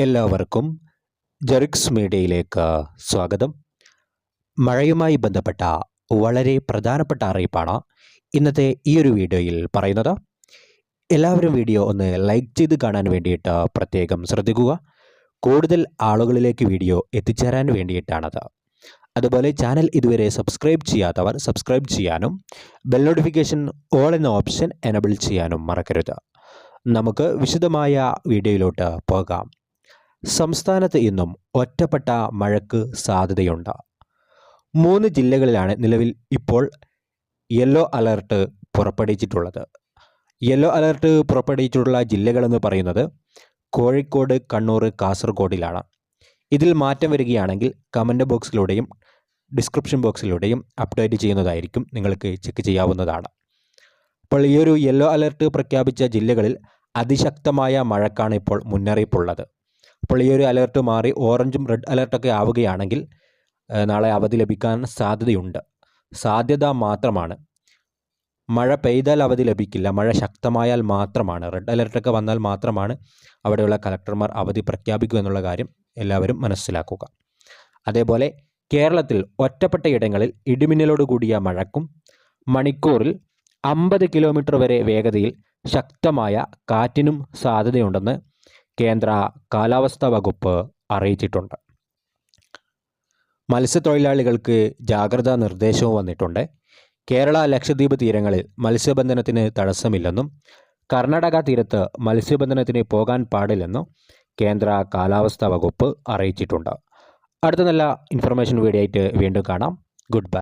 എല്ലാവർക്കും ജെറിക്സ് മീഡിയയിലേക്ക് സ്വാഗതം. മഴയുമായി ബന്ധപ്പെട്ട വളരെ പ്രധാനപ്പെട്ട അറിയിപ്പാണ് ഇന്നത്തെ ഈ ഒരു വീഡിയോയിൽ പറയുന്നത്. എല്ലാവരും വീഡിയോ ഒന്ന് ലൈക്ക് ചെയ്ത് കാണാൻ വേണ്ടിയിട്ട് പ്രത്യേകം ശ്രദ്ധിക്കുക. കൂടുതൽ ആളുകളിലേക്ക് വീഡിയോ എത്തിച്ചേരാൻ വേണ്ടിയിട്ടാണത്. അതുപോലെ ചാനൽ ഇതുവരെ സബ്സ്ക്രൈബ് ചെയ്യാത്തവർ സബ്സ്ക്രൈബ് ചെയ്യാനും ബെൽ നോട്ടിഫിക്കേഷൻ ഓൾ എന്ന ഓപ്ഷൻ എനബിൾ ചെയ്യാനും മറക്കരുത്. നമുക്ക് വിശദമായ വീഡിയോയിലോട്ട് പോകാം. സംസ്ഥാനത്ത് ഇന്നും ഒറ്റപ്പെട്ട മഴയ്ക്ക് സാധ്യതയുണ്ട്. മൂന്ന് ജില്ലകളിലാണ് നിലവിൽ ഇപ്പോൾ യെല്ലോ അലർട്ട് പുറപ്പെടുവിച്ചിട്ടുള്ളത്. യെല്ലോ അലർട്ട് പുറപ്പെടുവിച്ചിട്ടുള്ള ജില്ലകളെന്ന് പറയുന്നത് കോഴിക്കോട് കണ്ണൂർ കാസർഗോഡിലാണ്. ഇതിൽ മാറ്റം വരികയാണെങ്കിൽ കമന്റ് ബോക്സിലൂടെയും ഡിസ്ക്രിപ്ഷൻ ബോക്സിലൂടെയും അപ്ഡേറ്റ് ചെയ്യുന്നതായിരിക്കും നിങ്ങൾക്ക് ചെക്ക് ചെയ്യാവുന്നതാണ്. അപ്പോൾ ഈ ഒരു യെല്ലോ അലർട്ട് പ്രഖ്യാപിച്ച ജില്ലകളിൽ അതിശക്തമായ മഴക്കാണ് ഇപ്പോൾ മുന്നറിയിപ്പുള്ളത്. അപ്പോൾ ഈ ഒരു അലേർട്ട് മാറി ഓറഞ്ചും റെഡ് അലേർട്ടൊക്കെ ആവുകയാണെങ്കിൽ നാളെ അവധി ലഭിക്കാൻ സാധ്യതയുണ്ട്. സാധ്യത മാത്രമാണ്. മഴ പെയ്താൽ അവധി ലഭിക്കില്ല. മഴ ശക്തമായാൽ മാത്രമാണ്. റെഡ് അലർട്ടൊക്കെ വന്നാൽ മാത്രമാണ് അവിടെയുള്ള കലക്ടർമാർ അവധി പ്രഖ്യാപിക്കുക എന്നുള്ള കാര്യം എല്ലാവരും മനസ്സിലാക്കുക. അതേപോലെ കേരളത്തിൽ ഒറ്റപ്പെട്ട ഇടങ്ങളിൽ ഇടിമിന്നലോട് കൂടിയ മഴക്കും മണിക്കൂറിൽ അമ്പത് കിലോമീറ്റർ വരെ വേഗതയിൽ ശക്തമായ കാറ്റിനും സാധ്യതയുണ്ടെന്ന് കേന്ദ്ര കാലാവസ്ഥാ വകുപ്പ് അറിയിച്ചിട്ടുണ്ട്. മത്സ്യത്തൊഴിലാളികൾക്ക് ജാഗ്രതാ നിർദ്ദേശവും വന്നിട്ടുണ്ട്. കേരള ലക്ഷദ്വീപ് തീരങ്ങളിൽ മത്സ്യബന്ധനത്തിന് തടസ്സമില്ലെന്നും കർണാടക തീരത്ത് മത്സ്യബന്ധനത്തിന് പോകാൻ പാടില്ലെന്നും കേന്ദ്ര കാലാവസ്ഥാ വകുപ്പ് അറിയിച്ചിട്ടുണ്ട്. അടുത്ത നല്ല ഇൻഫർമേഷൻ വീഡിയോ ആയിട്ട് വീണ്ടും കാണാം. Good bye.